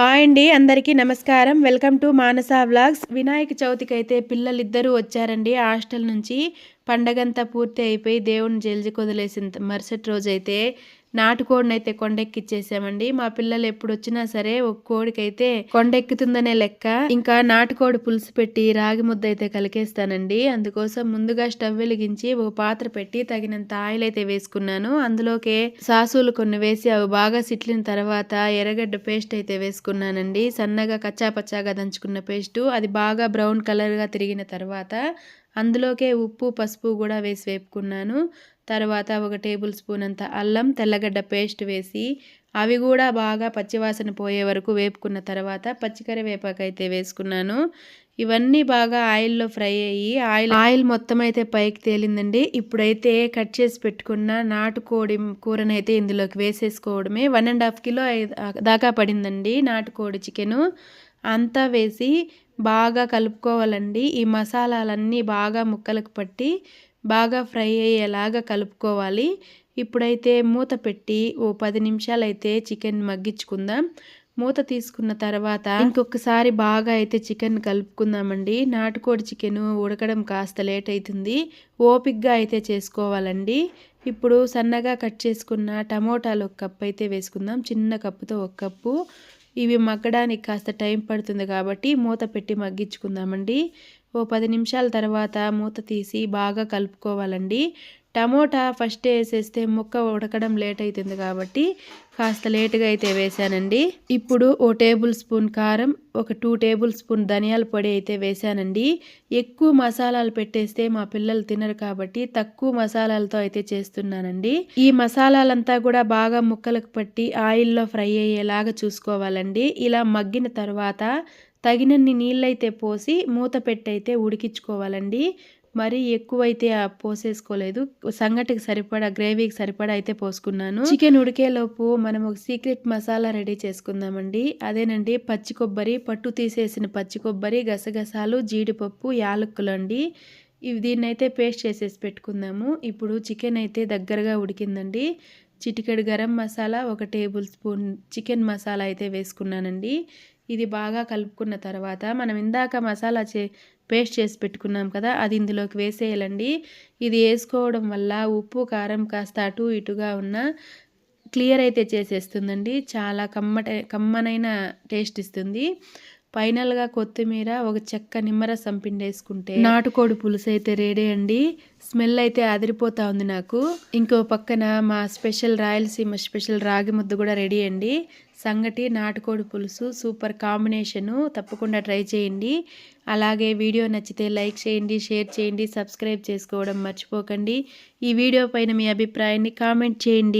Hi అండి అందరికీ నమస్కారం. Welcome to Manasa vlogs. Vinayaka చవితికి అయితే పిల్లలిద్దరూ వచ్చారండి. హాస్టల్ నుంచి పండగంతా పూర్తి అయిపోయి దేవుని జల్జి కొదిలేసిన మరుసటి రోజైతే నాటుకోడిని అయితే కొండెక్కిచ్చేసామండి. మా పిల్లలు ఎప్పుడు వచ్చినా సరే ఒక కోడికైతే కొండెక్కుతుందనే లెక్క. ఇంకా నాటుకోడి పులుసు పెట్టి రాగి ముద్ద అయితే కలికేస్తానండి. అందుకోసం ముందుగా స్టవ్ వెలిగించి ఒక పాత్ర పెట్టి తగినంత ఆయిల్ అయితే వేసుకున్నాను. అందులోకే సాసులు కొన్ని వేసి అవి బాగా సిట్లిన తర్వాత ఎర్రగడ్డ పేస్ట్ అయితే వేసుకున్నానండి. సన్నగా కచ్చాపచ్చాగా దంచుకున్న పేస్ట్. అది బాగా బ్రౌన్ కలర్గా తిరిగిన తర్వాత అందులోకే ఉప్పు పసుపు కూడా వేసి వేపుకున్నాను. తర్వాత ఒక టేబుల్ స్పూన్ అంత అల్లం తెల్లగడ్డ పేస్ట్ వేసి అవి కూడా బాగా పచ్చివాసన పోయే వరకు వేపుకున్న తర్వాత పచ్చికరివేపాకు అయితే వేసుకున్నాను. ఇవన్నీ బాగా ఆయిల్లో ఫ్రై అయ్యి ఆయిల్ ఆయిల్ మొత్తం అయితే పైకి తేలిందండి. ఇప్పుడైతే కట్ చేసి పెట్టుకున్న నాటుకోడి కూరనైతే ఇందులోకి వేసేసుకోవడమే. వన్ అండ్ హాఫ్ కిలో దాకా పడిందండి నాటుకోడి చికెను. అంతా వేసి బాగా కలుపుకోవాలండి. ఈ మసాలాలన్నీ బాగా ముక్కలకు పట్టి బాగా ఫ్రై అయ్యేలాగా కలుపుకోవాలి. ఇప్పుడైతే మూత పెట్టి ఓ పది నిమిషాలు అయితే చికెన్ మగ్గించుకుందాం. మూత తీసుకున్న తర్వాత ఇంకొకసారి బాగా అయితే చికెన్ కలుపుకుందామండి. నాటుకోడి చికెన్ ఉడకడం కాస్త లేట్ అవుతుంది ఓపిక్గా అయితే చేసుకోవాలండి. ఇప్పుడు సన్నగా కట్ చేసుకున్న టమోటాలు ఒక కప్పు అయితే వేసుకుందాం. చిన్న కప్పుతో ఒక కప్పు. ఇవి మగ్గడానికి కాస్త టైం పడుతుంది కాబట్టి మూత పెట్టి మగ్గించుకుందామండి. ఓ పది నిమిషాల తర్వాత మూత తీసి బాగా కలుపుకోవాలండి. టమోటా ఫస్ట్ వేసేస్తే ముక్క ఉడకడం లేట్ అవుతుంది కాబట్టి కాస్త లేటుగా అయితే వేసానండి. ఇప్పుడు ఓ టేబుల్ స్పూన్ కారం ఒక టూ టేబుల్ స్పూన్ ధనియాల పొడి అయితే వేసానండి. ఎక్కువ మసాలాలు పెట్టేస్తే మా పిల్లలు తినరు కాబట్టి తక్కువ మసాలాలతో అయితే చేస్తున్నానండి. ఈ మసాలాలంతా కూడా బాగా ముక్కలకు పట్టి ఆయిల్లో ఫ్రై అయ్యేలాగా చూసుకోవాలండి. ఇలా మగ్గిన తర్వాత తగినన్ని నీళ్ళైతే పోసి మూత పెట్టయితే ఉడికించుకోవాలండి. మరీ ఎక్కువైతే పోసేసుకోలేదు. సంగటికి సరిపడా గ్రేవీకి సరిపడా అయితే పోసుకున్నాను. చికెన్ ఉడికేలోపు మనం ఒక సీక్రెట్ మసాలా రెడీ చేసుకుందామండి. అదేనండి పచ్చి కొబ్బరి పట్టు తీసేసిన పచ్చి కొబ్బరి గసగసాలు జీడిపప్పు యాలక్కులు అండి. ఇవి దీన్ని అయితే పేస్ట్ చేసేసి పెట్టుకుందాము. ఇప్పుడు చికెన్ అయితే దగ్గరగా ఉడికిందండి. చిటికెడు గరం మసాలా ఒక టేబుల్ స్పూన్ చికెన్ మసాలా అయితే వేసుకున్నానండి. ఇది బాగా కలుపుకున్న తర్వాత మనం ఇందాక మసాలా చే పేస్ట్ చేసి పెట్టుకున్నాం కదా అది ఇందులోకి వేసేయాలండి. ఇది వేసుకోవడం వల్ల ఉప్పు కారం కాస్త అటు ఇటుగా ఉన్న క్లియర్ అయితే చేసేస్తుందండి. చాలా కమ్మట కమ్మనైన టేస్ట్ ఇస్తుంది. ఫైనల్గా కొత్తిమీర ఒక చెక్క నిమ్మరసం పిండేసుకుంటే నాటుకోడి పులుసు అయితే రెడీ అండి. స్మెల్ అయితే అదిరిపోతా ఉంది నాకు. ఇంకో పక్కన మా స్పెషల్ రాయలసీమ స్పెషల్ రాగి ముద్ద కూడా రెడీ అండి. సంగటి నాటుకోడి పులుసు సూపర్ కాంబినేషను తప్పకుండా ట్రై చేయండి. అలాగే వీడియో నచ్చితే లైక్ చేయండి షేర్ చేయండి సబ్స్క్రైబ్ చేసుకోవడం మర్చిపోకండి. ఈ వీడియో పైన మీ అభిప్రాయాన్ని కామెంట్ చేయండి.